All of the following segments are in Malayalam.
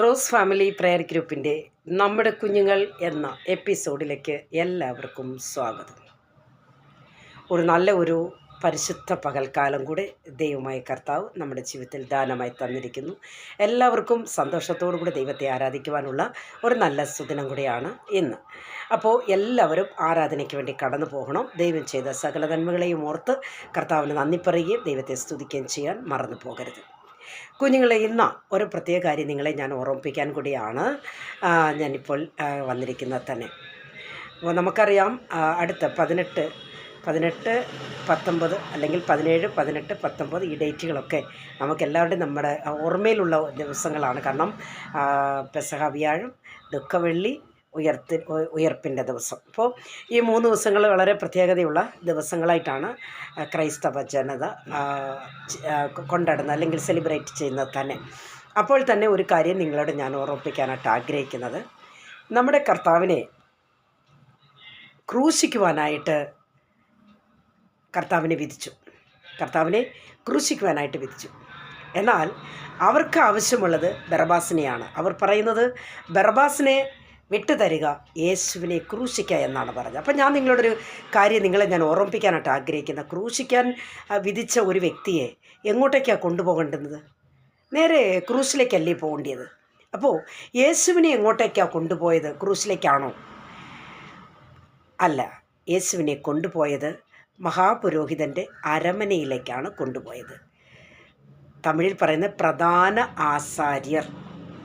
റോസ് ഫാമിലി പ്രയർ ഗ്രൂപ്പിന്റെ നമ്മുടെ കുഞ്ഞുങ്ങൾ എന്ന എപ്പിസോഡിലേക്ക് എല്ലാവർക്കും സ്വാഗതം. ഒരു നല്ല ഒരു പരിശുദ്ധ പകൽക്കാലം കൂടെ ദൈവമായ കർത്താവ് നമ്മുടെ ജീവിതത്തിൽ ദാനമായി തന്നിരിക്കുന്നു. എല്ലാവർക്കും സന്തോഷത്തോടു കൂടി ദൈവത്തെ ആരാധിക്കുവാനുള്ള ഒരു നല്ല സുദിനം കൂടിയാണ് ഇന്ന്. അപ്പോൾ എല്ലാവരും ആരാധനയ്ക്ക് വേണ്ടി കടന്നു പോകണം. ദൈവം ചെയ്ത സകല നന്മകളെയും ഓർത്ത് കർത്താവിന് നന്ദി പറയുകയും ദൈവത്തെ സ്തുതിക്കുകയും ചെയ്യാൻ മറന്നു പോകരുത്. കുഞ്ഞുങ്ങളെ ഇന്ന് ഒരു പ്രത്യേക കാര്യം നിങ്ങളെ ഞാൻ ഓർമ്മിപ്പിക്കാൻ കൂടിയാണ്. ഞാനിപ്പോൾ വന്നിരിക്കുന്നത് തന്നെ. അപ്പോൾ നമുക്കറിയാം അടുത്ത പതിനെട്ട് പതിനെട്ട് പത്തൊമ്പത് അല്ലെങ്കിൽ പതിനേഴ് പതിനെട്ട് പത്തൊമ്പത് ഈ ഡേറ്റുകളൊക്കെ നമുക്കെല്ലാവരുടെയും നമ്മുടെ ഓർമ്മയിലുള്ള ദിവസങ്ങളാണ്. കാരണം പെസഹ വ്യാഴം ദുഃഖവെള്ളി ഉയർത്തി ഉയർപ്പിന്റെ ദിവസം. അപ്പോൾ ഈ മൂന്ന് ദിവസങ്ങൾ വളരെ പ്രത്യേകതയുള്ള ദിവസങ്ങളായിട്ടാണ് ക്രൈസ്തവ ജനത കൊണ്ടാടുന്നത് അല്ലെങ്കിൽ സെലിബ്രേറ്റ് ചെയ്യുന്നത് തന്നെ. അപ്പോൾ തന്നെ ഒരു കാര്യം നിങ്ങളോട് ഞാൻ ഓർമ്മിപ്പിക്കാനായിട്ട് ആഗ്രഹിക്കുന്നത്. നമ്മുടെ കർത്താവിനെ ക്രൂശിക്കുവാനായിട്ട് കർത്താവിനെ വിധിച്ചു. കർത്താവിനെ ക്രൂശിക്കുവാനായിട്ട് വിധിച്ചു. എന്നാൽ അവർക്ക് ആവശ്യമുള്ളത് ബറബാസിനെയാണ് അവർ പറയുന്നത് ബറബാസിനെ വിട്ടുതരിക. യേശുവിനെ ക്രൂശിക്കുക എന്നാണ് പറഞ്ഞത്. അപ്പം ഞാൻ നിങ്ങളോടൊരു കാര്യം നിങ്ങളെ ഞാൻ ഓർമ്മിപ്പിക്കാനായിട്ട് ആഗ്രഹിക്കുന്നത് ക്രൂശിക്കാൻ വിധിച്ച ഒരു വ്യക്തിയെ എങ്ങോട്ടേക്കാണ് കൊണ്ടുപോകേണ്ടുന്നത്? നേരെ ക്രൂസിലേക്കല്ലേ പോകേണ്ടത് അപ്പോൾ യേശുവിനെ എങ്ങോട്ടേക്കാണ് കൊണ്ടുപോയത്? ക്രൂസിലേക്കാണോ അല്ല യേശുവിനെ കൊണ്ടുപോയത് മഹാപുരോഹിതന്റെ അരമനയിലേക്കാണ് കൊണ്ടുപോയത്. തമിഴിൽ പറയുന്ന പ്രധാന ആസാര്യർ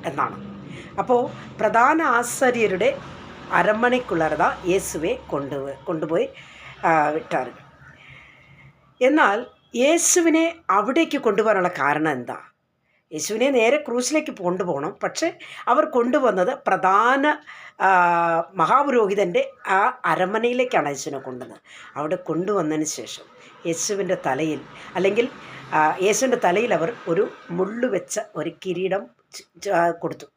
എന്നാണ്. അപ്പോൾ പ്രധാന ആശ്ചര്യരുടെ അരമനയ്ക്കുള്ളതാ യേശുവെ കൊണ്ടു കൊണ്ടുപോയി വിട്ടാർ എന്നാൽ യേശുവിനെ അവിടേക്ക് കൊണ്ടുപോകാനുള്ള കാരണം എന്താ? യേശുവിനെ നേരെ ക്രൂസിലേക്ക് കൊണ്ടുപോകണം. പക്ഷേ അവർ കൊണ്ടുവന്നത് പ്രധാന മഹാപുരോഹിതന്റെ ആ അരമനയിലേക്കാണ് യേശുവിനെ കൊണ്ടുവന്നത്. അവിടെ കൊണ്ടുവന്നതിന് ശേഷം യേശുവിന്റെ തലയിൽ അല്ലെങ്കിൽ യേശുവിന്റെ തലയിൽ അവർ ഒരു മുള്ളു വെച്ച ഒരു കിരീടം കൊടുത്തു.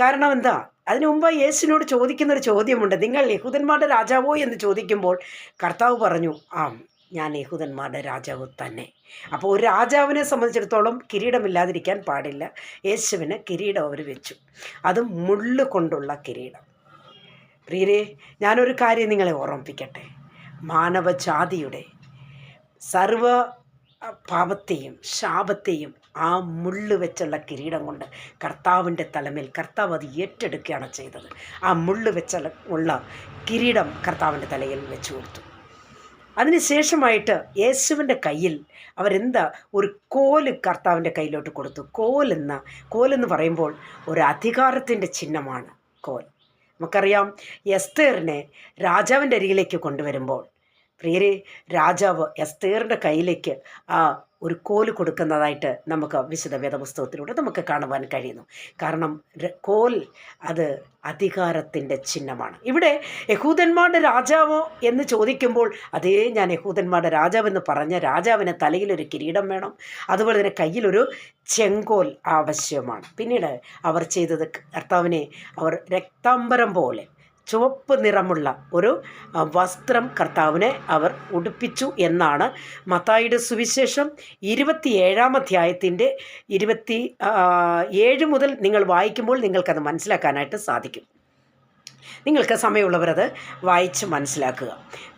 കാരണം എന്താ അതിനു മുമ്പ് യേശുവിനോട് ചോദിക്കുന്ന ഒരു ചോദ്യമുണ്ട്. നിങ്ങൾ യഹൂദന്മാരുടെ രാജാവോ എന്ന് ചോദിക്കുമ്പോൾ കർത്താവ് പറഞ്ഞു ആ ഞാൻ യഹൂദന്മാരുടെ രാജാവ് തന്നെ. അപ്പോൾ ഒരു രാജാവിനെ സംബന്ധിച്ചിടത്തോളം കിരീടമില്ലാതിരിക്കാൻ പാടില്ല. യേശുവിന് കിരീടം അവർ വെച്ചു. അതും മുള്ളു കൊണ്ടുള്ള കിരീടം. പ്രിയരെ ഞാനൊരു കാര്യം നിങ്ങളെ ഓർമ്മിപ്പിക്കട്ടെ. മാനവജാതിയുടെ സർവ പാപത്തെയും ശാപത്തെയും ആ മുള്ളു വെച്ചുള്ള കിരീടം കൊണ്ട് കർത്താവിന്റെ തലമേൽ കർത്താവ് അത് ഏറ്റെടുക്കുകയാണ് ചെയ്തത്. ആ മുള്ളു വെച്ചുള്ള ഉള്ള കിരീടം കർത്താവിന്റെ തലയിൽ വെച്ചു കൊടുത്തു. അതിനുശേഷമായിട്ട് യേശുവിന്റെ കയ്യിൽ അവരെന്താ ഒരു കോൽ കർത്താവിന്റെ കയ്യിലോട്ട് കൊടുത്തു. കോലെന്ന കോലെന്ന് പറയുമ്പോൾ ഒരു അധികാരത്തിന്റെ ചിഹ്നമാണ് കോൽ. നമുക്കറിയാം എസ്തേറിനെ രാജാവിന്റെ അരികിലേക്ക് കൊണ്ടുവരുമ്പോൾ പ്രിയരെ രാജാവ് എസ്തേറിന്റെ കയ്യിലേക്ക് ആ ഒരു കോൽ കൊടുക്കുന്നതായിട്ട് നമുക്ക് വിശുദ്ധ വേദപുസ്തകത്തിലൂടെ നമുക്ക് കാണുവാൻ കഴിയുന്നു. കാരണം കോൽ അത് അധികാരത്തിന്റെ ചിഹ്നമാണ്. ഇവിടെ യഹൂദന്മാരുടെ രാജാവോ എന്ന് ചോദിക്കുമ്പോൾ അതേ ഞാൻ യഹൂദന്മാരുടെ രാജാവെന്ന് പറഞ്ഞ രാജാവിന് തലയിലൊരു കിരീടം വേണം. അതുപോലെ തന്നെ കയ്യിലൊരു ചെങ്കോൽ ആവശ്യമാണ്. പിന്നീട് അവർ ചെയ്തത് കർത്താവിനെ അവർ രക്താംബരം പോലെ ചുവപ്പ് നിറമുള്ള ഒരു വസ്ത്രം കർത്താവിനെ അവർ ഉടുപ്പിച്ചു എന്നാണ് മത്തായിയുടെ സുവിശേഷം ഇരുപത്തിയേഴാം അധ്യായത്തിന്റെ ഇരുപത്തി ഏഴ് മുതൽ നിങ്ങൾ വായിക്കുമ്പോൾ നിങ്ങൾക്കത് മനസ്സിലാക്കാനായിട്ട് സാധിക്കും. നിങ്ങൾക്ക് സമയമുള്ളവരത് വായിച്ച് മനസ്സിലാക്കുക.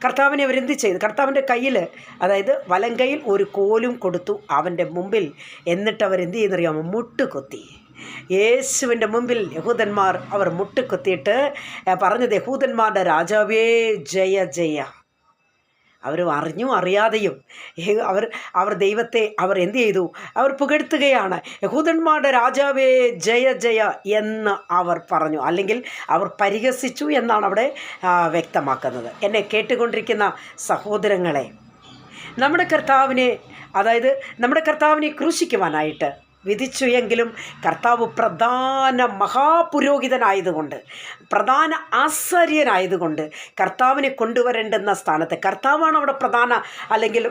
കർത്താവിനെ അവരെന്ത് ചെയ്തു? കർത്താവിന്റെ കയ്യിൽ അതായത് വലങ്കയിൽ ഒരു കോലും കൊടുത്തു. അവന്റെ മുമ്പിൽ എന്നിട്ട് അവരെന്ത് ചെയ്യുന്നറിയാമോ? മുട്ടുകൊത്തി. യേശുവിന്റെ മുമ്പിൽ യഹൂദന്മാർ അവർ മുട്ടുകൊത്തിയിട്ട് പറഞ്ഞത് യഹൂദന്മാരുടെ രാജാവേ ജയ ജയ. അവർ അറിഞ്ഞും അറിയാതെയും അവർ അവർ ദൈവത്തെ അവർ എന്തു ചെയ്തു? അവർ പുകഴ്ത്തുകയാണ്. യഹൂദന്മാരുടെ രാജാവേ ജയ ജയ എന്ന് അവർ പറഞ്ഞു. അല്ലെങ്കിൽ അവർ പരിഹസിച്ചു എന്നാണ് അവിടെ വ്യക്തമാക്കുന്നത്. എന്നെ കേട്ടുകൊണ്ടിരിക്കുന്ന സഹോദരങ്ങളെ നമ്മുടെ കർത്താവിനെ അതായത് നമ്മുടെ കർത്താവിനെ ക്രൂശിക്കുവാനായിട്ട് വിധിച്ചു എങ്കിലും കർത്താവ് പ്രധാന മഹാപുരോഹിതനായതുകൊണ്ട് പ്രധാന ആശ്ചര്യനായതുകൊണ്ട് കർത്താവിനെ കൊണ്ടുവരേണ്ടുന്ന സ്ഥാനത്ത് കർത്താവാണ് അവിടെ പ്രധാന അല്ലെങ്കിൽ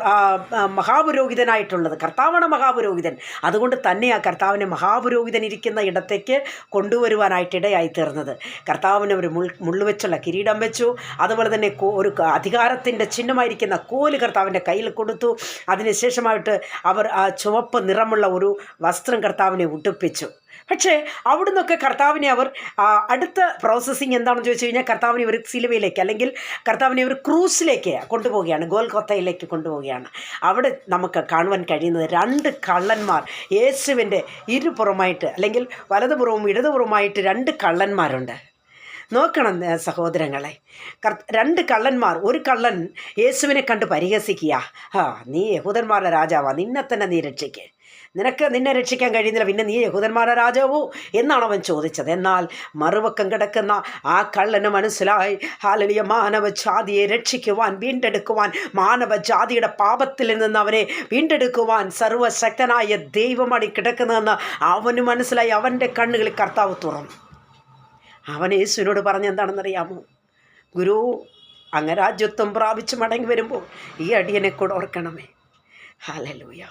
മഹാപുരോഹിതനായിട്ടുള്ളത്. കർത്താവാണ് മഹാപുരോഹിതൻ. അതുകൊണ്ട് തന്നെ ആ കർത്താവിനെ മഹാപുരോഹിതൻ ഇരിക്കുന്ന ഇടത്തേക്ക് കൊണ്ടുവരുവാനായിട്ട് ഇടയായി തീർന്നത് കർത്താവിന് ഒരു മുൾ മുള്ളുവെച്ചുള്ള കിരീടം വെച്ചു. അതുപോലെ തന്നെ ഒരു അധികാരത്തിന്റെ ചിഹ്നമായിരിക്കുന്ന കോൽ കർത്താവിന്റെ കയ്യിൽ കൊടുത്തു. അതിനുശേഷമായിട്ട് അവർ ആ ചുവപ്പ് നിറമുള്ള ഒരു വസ്ത്രം വസ്ത്രം കർത്താവിനെ ഉടുപ്പിച്ചു. പക്ഷേ അവിടുന്നൊക്കെ കർത്താവിനെ അവർ അടുത്ത പ്രോസസ്സിങ് എന്താണെന്ന് ചോദിച്ചു കഴിഞ്ഞാൽ കർത്താവിനെ ഇവർ സിലുവയിലേക്ക് അല്ലെങ്കിൽ കർത്താവിനെ ഇവർ ക്രൂസിലേക്ക് കൊണ്ടുപോവുകയാണ് ഗോൽക്കൊത്തയിലേക്ക് കൊണ്ടുപോവുകയാണ്. അവിടെ നമുക്ക് കാണുവാൻ കഴിയുന്നത് രണ്ട് കള്ളന്മാർ യേശുവിന്റെ ഇരുപുറമായിട്ട് അല്ലെങ്കിൽ വലതുപുറവും ഇടതുപുറമായിട്ട് രണ്ട് കള്ളന്മാരുണ്ട്. നോക്കണം സഹോദരങ്ങളെ. രണ്ട് കള്ളന്മാർ ഒരു കള്ളൻ യേശുവിനെ കണ്ട് പരിഹസിക്കുക. ആ നീ യഹൂദന്മാരുടെ രാജാവാ നിന്നെ തന്നെ നീ രക്ഷിക്ക്. നിനക്ക് നിന്നെ രക്ഷിക്കാൻ കഴിയുന്നില്ല. പിന്നെ നീ യഹൂദന്മാരുടെ രാജാവോ? എന്നാണ് അവൻ ചോദിച്ചത്. എന്നാൽ മറുവക്കം കിടക്കുന്ന ആ കള്ളന് മനസ്സിലായി. ഹാലലിയ മാനവജാതിയെ രക്ഷിക്കുവാൻ വീണ്ടെടുക്കുവാൻ മാനവജാതിയുടെ പാപത്തിൽ നിന്ന് അവനെ വീണ്ടെടുക്കുവാൻ സർവശക്തനായ ദൈവമാണ് കിടക്കുന്നതെന്ന് അവന് മനസ്സിലായി. അവന്റെ കണ്ണുകളിൽ കർത്താവ് തുറന്നു. അവൻ യേശുവിനോട് പറഞ്ഞെന്താണെന്നറിയാമോ ഗുരു അംഗരാജ്യത്വം പ്രാപിച്ച് മടങ്ങി വരുമ്പോൾ ഈ അടിയനെ കൂടെ ഓർക്കണമേ. ഹാലലൂയ.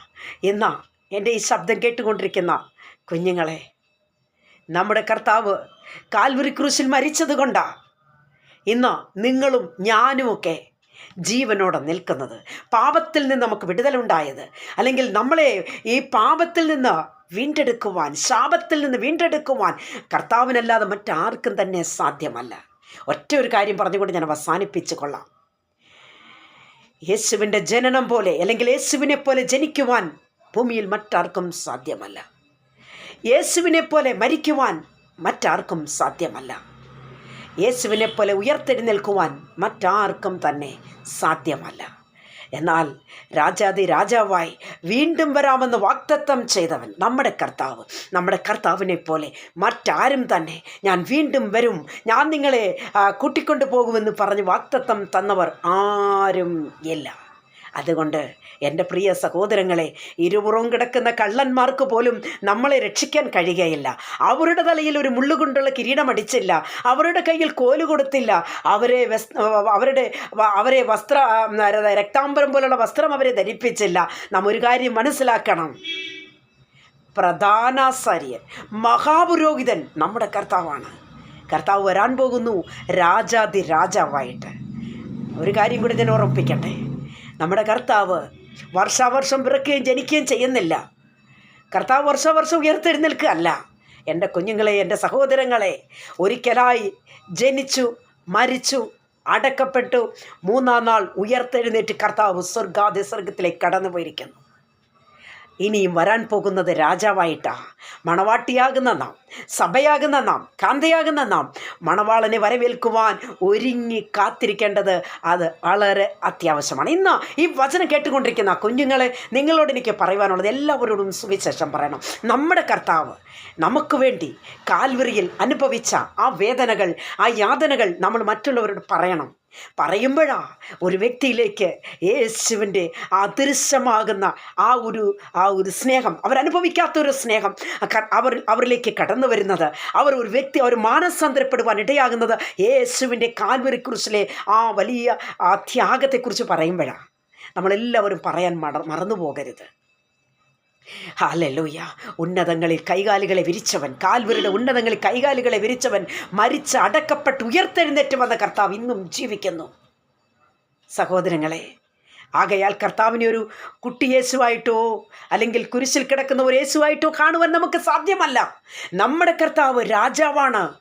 എന്നാ എന്റെ ഈ ശബ്ദം കേട്ടുകൊണ്ടിരിക്കുന്ന കുഞ്ഞുങ്ങളെ നമ്മുടെ കർത്താവ് കാൽവരി ക്രൂശിൽ മരിച്ചത് കൊണ്ടാണ് ഇന്ന് നിങ്ങളും ഞാനുമൊക്കെ ജീവനോടെ നിൽക്കുന്നത്. പാപത്തിൽ നിന്ന് നമുക്ക് വിടുതലുണ്ടായത് അല്ലെങ്കിൽ നമ്മളെ ഈ പാപത്തിൽ നിന്ന് വീണ്ടെടുക്കുവാൻ ശാപത്തിൽ നിന്ന് വീണ്ടെടുക്കുവാൻ കർത്താവിനല്ലാതെ മറ്റാർക്കും തന്നെ സാധ്യമല്ല. ഒറ്റ ഒരു കാര്യം പറഞ്ഞുകൊണ്ട് ഞാൻ അവസാനിപ്പിച്ചു കൊള്ളാം. യേശുവിന്റെ ജനനം പോലെ അല്ലെങ്കിൽ യേശുവിനെ പോലെ ജനിക്കുവാൻ ഭൂമിയിൽ മറ്റാർക്കും സാധ്യമല്ല. യേശുവിനെ പോലെ മരിക്കുവാൻ മറ്റാർക്കും സാധ്യമല്ല. യേശുവിനെ പോലെ ഉയർത്തെഴുന്നേൽക്കുവാൻ മറ്റാർക്കും തന്നെ സാധ്യമല്ല. എന്നാൽ രാജാതി രാജാവായി വീണ്ടും വരാമെന്ന് വാക്തത്വം ചെയ്തവൻ നമ്മുടെ കർത്താവ്. നമ്മുടെ കർത്താവിനെ പോലെ മറ്റാരും തന്നെ ഞാൻ വീണ്ടും വരും. ഞാൻ നിങ്ങളെ കൂട്ടിക്കൊണ്ടു പോകുമെന്ന് പറഞ്ഞ് വാക്തത്വം തന്നവർ ആരും ഇല്ല. അതുകൊണ്ട് എന്റെ പ്രിയ സഹോദരങ്ങളെ ഇരുപുറവും കിടക്കുന്ന കള്ളന്മാർക്ക് പോലും നമ്മളെ രക്ഷിക്കാൻ കഴിയുകയില്ല. അവരുടെ തലയിൽ ഒരു മുള്ളുകൊണ്ടുള്ള കിരീടം അടിച്ചില്ല. അവരുടെ കയ്യിൽ കോൽ കൊടുത്തില്ല. അവരെ അവരുടെ അവരെ വസ്ത്ര രക്താംബരം പോലുള്ള വസ്ത്രം അവരെ ധരിപ്പിച്ചില്ല. നാം ഒരു കാര്യം മനസ്സിലാക്കണം. പ്രധാനാസാര്യൻ മഹാപുരോഹിതൻ നമ്മുടെ കർത്താവാണ്. കർത്താവ് വരാൻ പോകുന്നു രാജാതി രാജാവായിട്ട് ഒരു കാര്യം കൂടി ഞാൻ ഓർമ്മിപ്പിക്കട്ടെ. നമ്മുടെ കർത്താവ് വർഷാവർഷം പിറക്കുകയും ജനിക്കുകയും ചെയ്യുന്നില്ല. കർത്താവ് വർഷാവർഷം ഉയർത്തെഴുന്നേൽക്കുകയല്ല. എന്റെ കുഞ്ഞുങ്ങളെ എന്റെ സഹോദരങ്ങളെ ഒരിക്കലായി ജനിച്ചു മരിച്ചു അടക്കപ്പെട്ടു മൂന്നാം നാൾ ഉയർത്തെഴുന്നേറ്റ് കർത്താവ് സ്വർഗാതി സ്വർഗത്തിലേക്ക് കടന്നു പോയിരിക്കുന്നു ഇനിയും വരാൻ പോകുന്നത് രാജാവായിട്ടാ. മണവാട്ടിയാകുന്ന നാം സഭയാകുന്ന നാം കാന്തയാകുന്ന നാം മണവാളനെ വരവേൽക്കുവാൻ ഒരുങ്ങി കാത്തിരിക്കേണ്ടത് അത് വളരെ അത്യാവശ്യമാണ്. ഇന്ന് ഈ വചനം കേട്ടുകൊണ്ടിരിക്കുന്ന കുഞ്ഞുങ്ങളെ നിങ്ങളോട് എനിക്ക് പറയുവാനുള്ളത് എല്ലാവരോടും സുവിശേഷം പറയണം. നമ്മുടെ കർത്താവ് നമുക്ക് വേണ്ടി കാൽവറിയിൽ അനുഭവിച്ച ആ വേദനകൾ ആ യാതനകൾ നമ്മൾ മറ്റുള്ളവരോട് പറയണം. പറയുമ്പോഴാ ഒരു വ്യക്തിയിലേക്ക് യേശുവിന്റെ അദൃശ്യമാകുന്ന ആ ഒരു ആ ഒരു സ്നേഹം അവരനുഭവിക്കാത്തൊരു സ്നേഹം അവർ അവരിലേക്ക് കടന്നു വരുന്നത്. അവർ ഒരു വ്യക്തി അവർ മാനസാന്തരപ്പെടുവാൻ ഇടയാകുന്നത് യേശുവിന്റെ കാൽവരി കുറിച്ചിലെ ആ വലിയ ആ ത്യാഗത്തെക്കുറിച്ച് പറയുമ്പോഴാണ് നമ്മളെല്ലാവരും പറയാൻ മറ മറന്നു പോകരുത്. ഹാലൂയ ഉന്നതങ്ങളിൽ കൈകാലുകളെ വിരിച്ചവൻ കാൽവരുടെ ഉന്നതങ്ങളിൽ കൈകാലുകളെ വിരിച്ചവൻ മരിച്ച് അടക്കപ്പെട്ട് ഉയർത്തെഴുന്നേറ്റ് വന്ന കർത്താവ് ഇന്നും ജീവിക്കുന്നു. സഹോദരങ്ങളെ ആകയാൽ കർത്താവിനെ ഒരു കുട്ടി യേശുവായിട്ടോ അല്ലെങ്കിൽ കുരിശിൽ കിടക്കുന്ന ഒരു യേശുവായിട്ടോ കാണുവാൻ നമുക്ക് സാധ്യമല്ല. നമ്മുടെ കർത്താവ് രാജാവാണ്.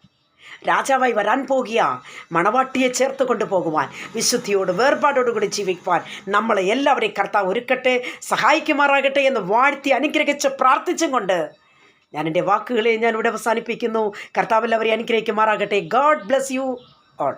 രാജാവായി വരാൻ പോകുക മണവാട്ടിയെ ചേർത്ത് കൊണ്ടുപോകുവാൻ വിശുദ്ധിയോട് വേർപാടോടുകൂടി ജീവിക്കുവാൻ നമ്മളെ എല്ലാവരെയും കർത്താവ് ഒരുക്കട്ടെ സഹായിക്കുമാറാകട്ടെ എന്ന് വാഴ്ത്തി അനുഗ്രഹിച്ച് പ്രാർത്ഥിച്ചും കൊണ്ട് ഞാൻ എന്റെ വാക്കുകളെ ഞാൻ ഇവിടെ അവസാനിപ്പിക്കുന്നു. കർത്താവ് എല്ലാവരെയും അനുഗ്രഹിക്കുമാറാകട്ടെ. God bless you all